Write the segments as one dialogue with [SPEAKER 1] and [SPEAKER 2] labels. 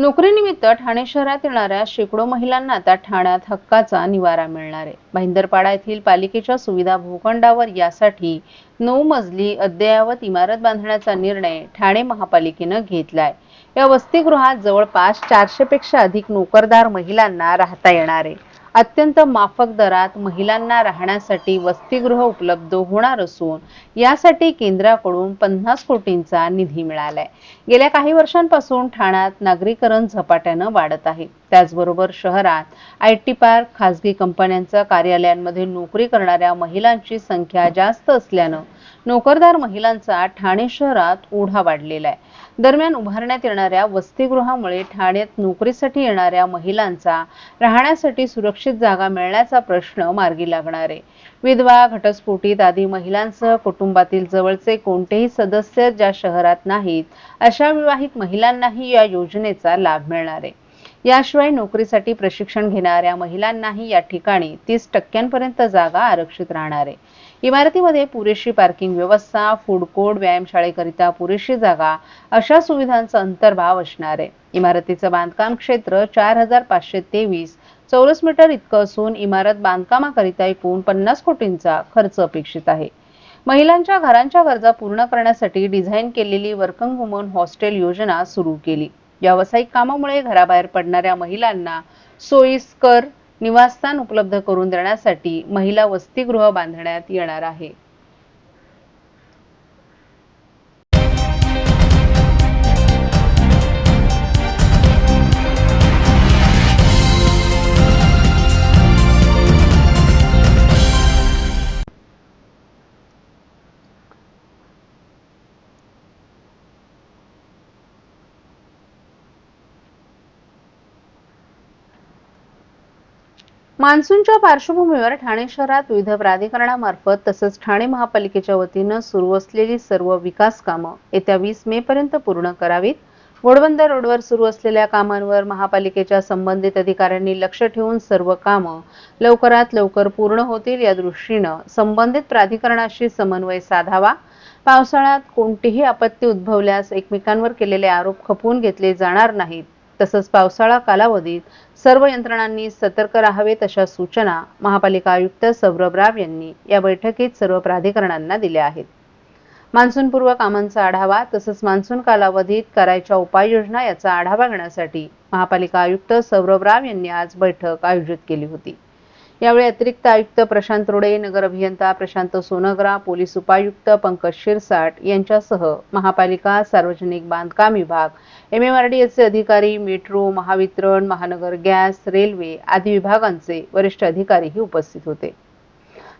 [SPEAKER 1] नोकरीनिमित्त ठाणे शहरात येणाऱ्या शेकडो महिलांना आता ठाण्यात हक्काचा निवारा मिळणार आहे. भाईंदरपाडा येथील पालिकेच्या सुविधा भूखंडावर यासाठी नऊ मजली अद्ययावत इमारत बांधण्याचा निर्णय ठाणे महापालिकेनं घेतलाय. या वसतिगृहात जवळपास चारशे पेक्षा अधिक नोकरदार महिलांना राहता येणार आहे. अत्यंत माफक दरात महिलांना राहण्यासाठी वसतिगृह उपलब्ध होणार असून यासाठी केंद्राकडून पन्नास कोटींचा निधी मिळालाय. गेल्या काही वर्षांपासून ठाण्यात नागरीकरण झपाट्यानं वाढत आहे. त्याचबरोबर शहरात आय टी पार्क खासगी कंपन्यांच्या कार्यालयांमध्ये नोकरी करणाऱ्या महिलांची संख्या जास्त असल्यानं नोकरदार महिलांचा ठाणे शहरात ओढा वाढलेला आहे. दरम्यान उभारण्यात येणाऱ्या वसतिगृहामुळे ठाण्यात नोकरीसाठी येणाऱ्या महिलांचा राहण्यासाठी सुरक्षित जागा मिळण्याचा प्रश्न मार्गी लागणार आहे. विधवा घटस्फोटित आदी महिलांसह कुटुंबातील जवळचे कोणतेही सदस्य ज्या शहरात नाहीत अशा विवाहित महिलांनाही या योजनेचा लाभ मिळणार आहे. याशिवाय नोकरीसाठी प्रशिक्षण घेणाऱ्या महिलांनाही या ठिकाणी तीस टक्क्यांपर्यंत जागा आरक्षित राहणार आहे. इमारतीमध्ये पुरेशी पार्किंग व्यवस्था फूड कोर्ट व्यायामशाळेकरिता पुरेशी जागा अशा सुविधांचा अंतर्भाव असणार. आहे इमारतीचं बांधकाम क्षेत्र चार हजार पाचशे तेवीस चौरस मीटर इतकं असून इमारत बांधकामाकरिता एकूण पन्नास कोटींचा खर्च अपेक्षित आहे. महिलांच्या घरांच्या गरजा पूर्ण करण्यासाठी डिझाईन केलेली वर्कंग वुमन हॉस्टेल योजना सुरू केली. व्यावसायिक कामामुळे घराबाहेर पडणाऱ्या महिलांना सोयीस्कर निवासस्थान उपलब्ध करून देण्यासाठी महिला वसतिगृह बांधण्यात येणार आहे. मान्सूनच्या पार्श्वभूमीवर ठाणे शहरात विविध प्राधिकरणामार्फत तसंच ठाणे महापालिकेच्या वतीनं सुरू असलेली सर्व विकास कामं येत्या वीस मे पर्यंत पूर्ण करावीत. घोडबंदर रोडवर सुरू असलेल्या कामांवर महापालिकेच्या संबंधित अधिकाऱ्यांनी लक्ष ठेवून सर्व कामं लवकरात लवकर पूर्ण होतील या दृष्टीनं संबंधित प्राधिकरणाशी समन्वय साधावा. पावसाळ्यात कोणतीही आपत्ती उद्भवल्यास एकमेकांवर केलेले आरोप खपवून घेतले जाणार नाहीत. तसंच पावसाळा कालावधीत सर्व यंत्रणांनी सतर्क राहावेत अशा सूचना महापालिका आयुक्त सौरभ राव यांनी या बैठकीत सर्व प्राधिकरणांना दिल्या आहेत. मान्सूनपूर्व कामांचा आढावा तसंच मान्सून कालावधीत करायच्या उपाययोजना याचा आढावा घेण्यासाठी महापालिका आयुक्त सौरभ राव यांनी आज बैठक आयोजित केली होती. यावेळी अतिरिक्त आयुक्त प्रशांत रोडे नगर अभियंता प्रशांत सोनग्रा पोलीस उपायुक्त पंकज शिरसाट यांच्यासह महापालिका सार्वजनिक बांधकाम विभाग एम एम आर डी एसचे अधिकारी मेट्रो महावितरण महानगर गॅस रेल्वे आदी विभागांचे वरिष्ठ अधिकारीही उपस्थित होते.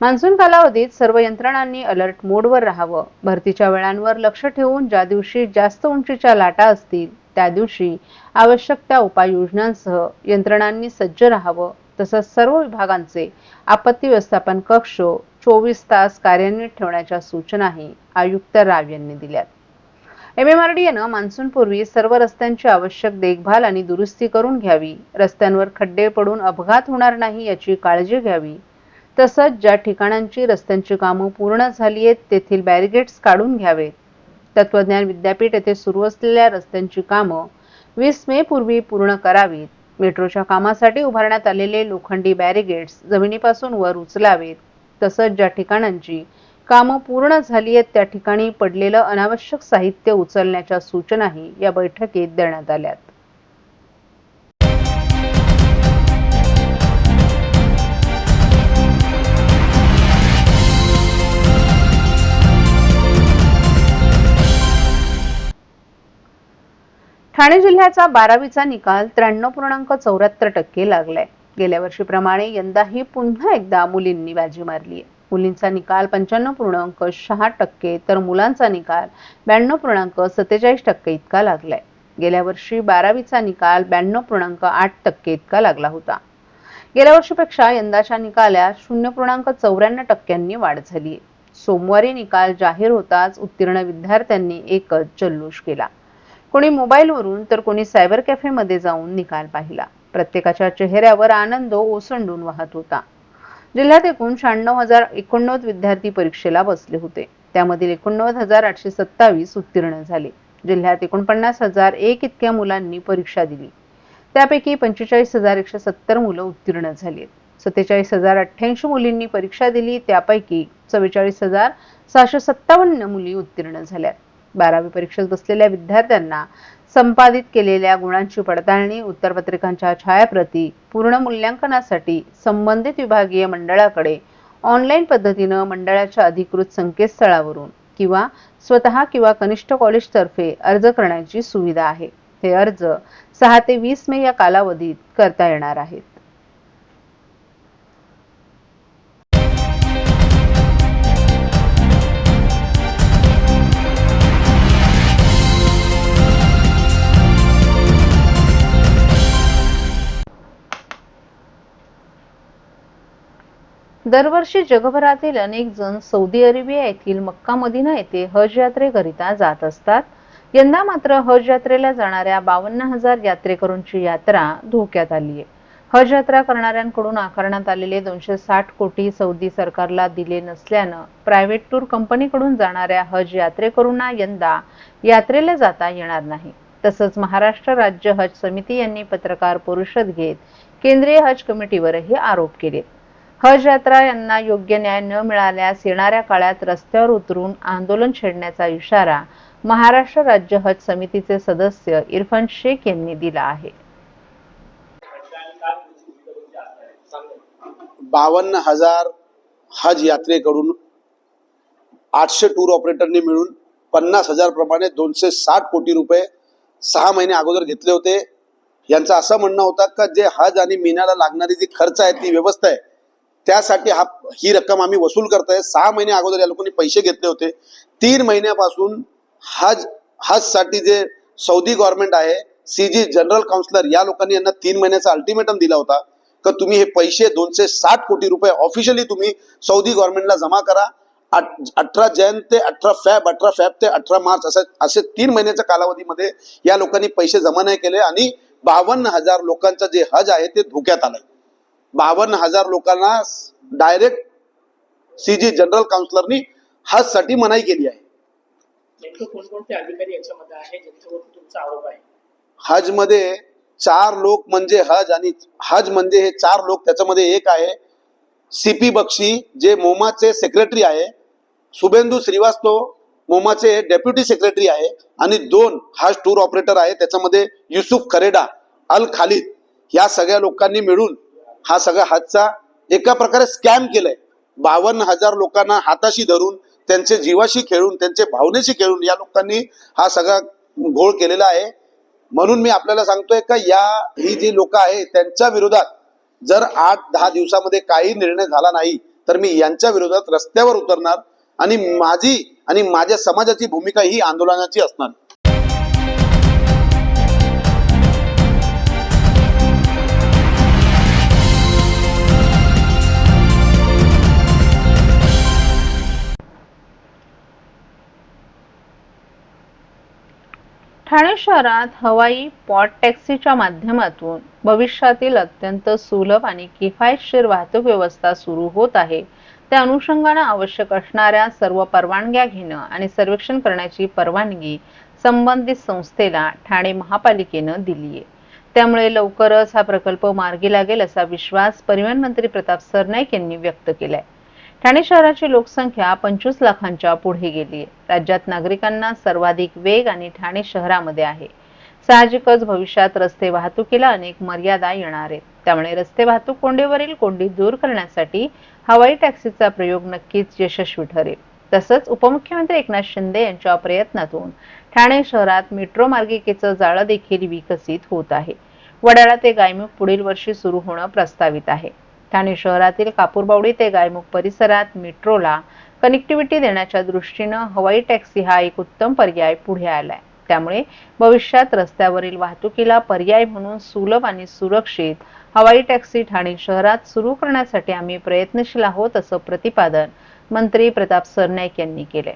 [SPEAKER 1] मान्सून कालावधीत सर्व यंत्रणांनी अलर्ट मोडवर राहावं. भरतीच्या वेळांवर लक्ष ठेवून ज्या दिवशी जास्त उंचीच्या लाटा असतील त्या दिवशी आवश्यक त्या उपाययोजनांसह यंत्रणांनी सज्ज राहावं. तसंच सर्व विभागांचे आपत्ती व्यवस्थापन कक्ष चोवीस तास कार्यान्वित ठेवण्याच्या सूचनाही आयुक्त राव यांनी दिल्यात. एमएमआरडीएनं मान्सूनपूर्वी सर्व रस्त्यांची आवश्यक देखभाल आणि दुरुस्ती करून घ्यावी रस्त्यांवर खड्डे पडून अपघात होणार नाही याची काळजी घ्यावी तसंच ज्या ठिकाणांची रस्त्यांची कामं पूर्ण झाली आहेत तेथील बॅरिगेट्स काढून घ्यावेत. तत्वज्ञान विद्यापीठ येथे सुरू असलेल्या रस्त्यांची कामं वीस मे पूर्वी पूर्ण करावीत मेट्रोच्या कामासाठी उभारण्यात आलेले लोखंडी बॅरिगेट्स जमिनीपासून वर उचलावेत. तसंच ज्या ठिकाणांची कामं पूर्ण झाली आहेत त्या ठिकाणी पडलेलं अनावश्यक साहित्य उचलण्याच्या सूचनाही या बैठकीत देण्यात आल्यात. ठाणे जिल्ह्याचा बारावीचा निकाल त्र्याण्णव पूर्णांक चौऱ्याहत्तर टक्के लागलाय. गेल्या वर्षीप्रमाणे यंदाही पुन्हा एकदा मुलींनी बाजी मारली आहे मुलींचा निकाल पंच्याण्णव पूर्णांक सहा टक्के तर मुलांचा निकाल ब्याण्णव पूर्णांक सत्तेचाळीस टक्के इतका लागलाय. गेल्या वर्षी बारावीचा निकाल ब्याण्णव पूर्णांक आठ टक्के इतका लागला होता. गेल्या वर्षीपेक्षा यंदाच्या निकालात शून्य पूर्णांक चौऱ्याण्णव टक्क्यांनी वाढ झाली सोमवारी निकाल जाहीर होताच उत्तीर्ण विद्यार्थ्यांनी एकच जल्लोष केला. कोणी मोबाईलवरून तर कोणी सायबर कॅफेमध्ये जाऊन निकाल पाहिला. प्रत्येकाच्या चेहऱ्यावर आनंद ओसंडून वाहत होता. जिल्ह्यात एकूण शहाण्णव हजार एकोणनव्वद विद्यार्थी परीक्षेला बसले होते. त्यामधील एकोणनव्वद हजार आठशे सत्तावीस उत्तीर्ण झाले. जिल्ह्यात एकोणपन्नास हजार एक इतक्या मुलांनी परीक्षा दिली. त्यापैकी पंचेचाळीस हजार एकशे सत्तर मुलं उत्तीर्ण झाली सत्तेचाळीस हजार अठ्ठ्याऐंशी मुलींनी परीक्षा दिली. त्यापैकी चव्वेचाळीस हजार सहाशे सत्तावन्न मुली उत्तीर्ण झाल्यात बारावी परीक्षेत बसलेल्या विद्यार्थ्यांना संपादित केलेल्या गुणांची पडताळणी उत्तरपत्रिकांच्या छायाप्रती पूर्ण मूल्यांकनासाठी संबंधित विभागीय मंडळाकडे ऑनलाईन पद्धतीनं मंडळाच्या अधिकृत संकेतस्थळावरून किंवा स्वतः किंवा कनिष्ठ कॉलेजतर्फे अर्ज करण्याची सुविधा आहे. हे अर्ज सहा ते वीस मे या कालावधीत करता येणार आहेत. दरवर्षी जगभरातील अनेक जण सौदी अरेबिया येथील मक्का मदिना येथे हज यात्रेकरिता जात असतात. यंदा मात्र हज यात्रेला जाणाऱ्या बावन्न हजार यात्रेकरूंची यात्रा धोक्यात आली आहे हज यात्रा करणाऱ्यांकडून आकारण्यात आलेले दोनशे साठ कोटी सौदी सरकारला दिले नसल्यानं प्रायव्हेट टूर कंपनीकडून जाणाऱ्या हज यात्रेकरूंना यंदा यात्रेला जाता येणार नाही. तसंच महाराष्ट्र राज्य हज समिती यांनी पत्रकार परिषद घेत केंद्रीय हज कमिटीवरही आरोप केले हज यात्रा यांना योग्य न्याय न मिळाल्यास येणाऱ्या काळात रस्त्यावर उतरून आंदोलन छेडण्याचा इशारा महाराष्ट्र राज्य हज समितीचे सदस्य इरफान शेख यांनी दिला आहे.
[SPEAKER 2] बावन्न हजार हज यात्रेकडून आठशे टूर ऑपरेटरने मिळून पन्नास हजार प्रमाणे दोनशे साठ कोटी रुपये सहा महिने अगोदर घेतले होते. यांचं असं म्हणणं होतं का जे हज आणि मीनाला लागणारी जी खर्च आहे ती व्यवस्था आहे त्यासाठी हा ही रक्कम आम्ही वसूल करतोय. सहा महिने अगोदर या लोकांनी पैसे घेतले होते. तीन महिन्यापासून हज हजसाठी जे सौदी गव्हर्नमेंट आहे सी जी जनरल काउन्सिलर या लोकांनी यांना तीन महिन्याचा अल्टिमेटम दिला होता का तुम्ही हे पैसे दोनशे साठ कोटी रुपये ऑफिशियली तुम्ही सौदी गव्हर्नमेंटला जमा करा. अठ- अठरा जैन ते अठरा फॅब अठरा फॅब ते अठरा मार्च असे असे तीन महिन्याच्या कालावधीमध्ये या लोकांनी पैसे जमा नाही केले आणि बावन्न हजार लोकांचा जे हज आहे ते धोक्यात आलंय. बावन्न हजार लोकांना डायरेक्ट सी जी जनरल काउन्सिलरनी हजसाठी मनाई केली आहे. हजमध्ये चार लोक म्हणजे हज आणि हज म्हणजे हे चार लोक त्याच्यामध्ये एक आहे सीपी बक्षी जे मोमाचे सेक्रेटरी आहे. शुभेंदू श्रीवास्तव मोमाचे डेप्युटी सेक्रेटरी आहे. आणि दोन हज टूर ऑपरेटर आहे. त्याच्यामध्ये युसुफ खरेडा अल खालिद या सगळ्या लोकांनी मिळून हा सगळा हातचा एका प्रकारे स्कॅम केलाय. बावन्न हजार लोकांना हाताशी धरून त्यांचे जीवाशी खेळून त्यांचे भावनेशी खेळून या लोकांनी हा सगळा घोळ केलेला आहे. म्हणून मी आपल्याला सांगतोय का या ही जी लोक आहे त्यांच्या विरोधात जर आठ दहा दिवसामध्ये काही निर्णय झाला नाही तर मी यांच्या विरोधात रस्त्यावर उतरणार आणि माझी आणि माझ्या समाजाची भूमिका ही आंदोलनाची असणार.
[SPEAKER 1] शहरात हवाई पॉट टॅक्सीच्या माध्यमातून भविष्यातील अत्यंत सुलभ आणि किफायतशीर वाहतूक व्यवस्था सुरू होत आहे. त्या अनुषंगानं आवश्यक असणाऱ्या सर्व परवानग्या घेणं आणि सर्वेक्षण करण्याची परवानगी संबंधित संस्थेला ठाणे महापालिकेनं दिली आहे. त्यामुळे लवकरच हा प्रकल्प मार्गी लागेल असा विश्वास परिवहन मंत्री प्रताप सरनाईक यांनी व्यक्त केलाय. ठाणे शहराची लोकसंख्या पंचवीस लाखांच्या पुढे गेली आहे. राज्यात नागरिकांना सर्वाधिक वेग आणि ठाणे शहरामध्ये आहे. साहजिकच भविष्यात रस्ते वाहतुकीला अनेक मर्यादा येणार आहेत. त्यामुळे रस्ते वाहतूक कोंडीवरील कोंडी दूर करण्यासाठी हवाई टॅक्सीचा प्रयोग नक्कीच यशस्वी ठरेल. तसंच उपमुख्यमंत्री एकनाथ शिंदे यांच्या प्रयत्नातून ठाणे शहरात मेट्रो मार्गिकेचं जाळं देखील विकसित होत आहे. वडाळा ते गायमुख पुढील वर्षी सुरू होणं प्रस्तावित आहे. ठाणे शहरातील कापूरबावडी ते गायमुख परिसरात मेट्रोला कनेक्टिव्हिटी देण्याच्या दृष्टीनं हवाई टॅक्सी हा एक उत्तम पर्याय पुढे आलाय. त्यामुळे भविष्यात रस्त्यावरील वाहतुकीला पर्याय म्हणून सुलभ आणि सुरक्षित हवाई टॅक्सी ठाणे शहरात सुरू करण्यासाठी आम्ही प्रयत्नशील आहोत असं प्रतिपादन मंत्री प्रताप सरनाईक यांनी केले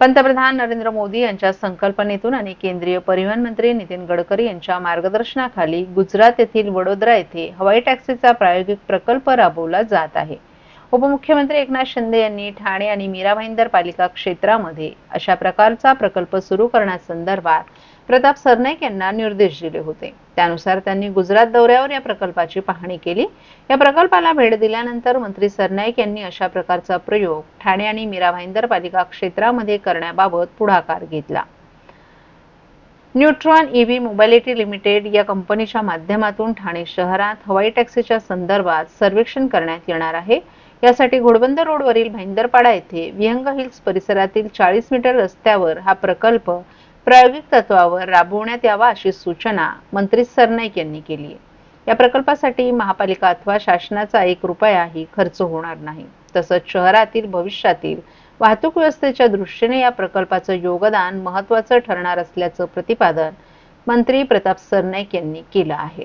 [SPEAKER 1] पंतप्रधान नरेंद्र मोदी यांच्या संकल्पनेतून आणि केंद्रीय परिवहन मंत्री नितीन गडकरी यांच्या मार्गदर्शनाखाली गुजरात येथील वडोदरा येथे हवाई टॅक्सीचा प्रायोगिक प्रकल्प राबवला जात आहे. उपमुख्यमंत्री एकनाथ शिंदे यांनी ठाणे आणि मीरा भाईंदर पालिका क्षेत्रामध्ये अशा प्रकारचा प्रकल्प सुरू करण्यासंदर्भात प्रताप सरनाईक यांना निर्देश दिले होते. त्यानुसार त्यांनी गुजरात दौऱ्यावर या प्रकल्पाची पाहणी केली. या प्रकल्पाला भेट दिल्यानंतर मंत्री सरनाईक यांनी अशा प्रकारचा प्रयोग ठाणे आणि मीरा भाईंदर पालिका क्षेत्रामध्ये करण्याबाबत पुढाकार घेतला. न्यूट्रॉन ईव्ही मोबायलिटी लिमिटेड या कंपनीच्या माध्यमातून ठाणे शहरात हवाई टॅक्सीच्या संदर्भात सर्वेक्षण करण्यात येणार आहे. यासाठी घोडबंदर रोडवरील भाईंदरपाडा येथे विहंग हिल्स परिसरातील चाळीस मीटर रस्त्यावर हा प्रकल्प प्रायोगिक तत्वावर राबवण्यात यावा अशी सूचना मंत्री सरनाईक यांनी केली आहे. या प्रकल्पासाठी महापालिका अथवा शासनाचा एक रुपयाही खर्च होणार नाही. तसंच शहरातील भविष्यातील वाहतूक व्यवस्थेच्या दृष्टीने या प्रकल्पाचं योगदान महत्वाचं ठरणार असल्याचं प्रतिपादन मंत्री प्रताप सरनाईक यांनी केलं आहे.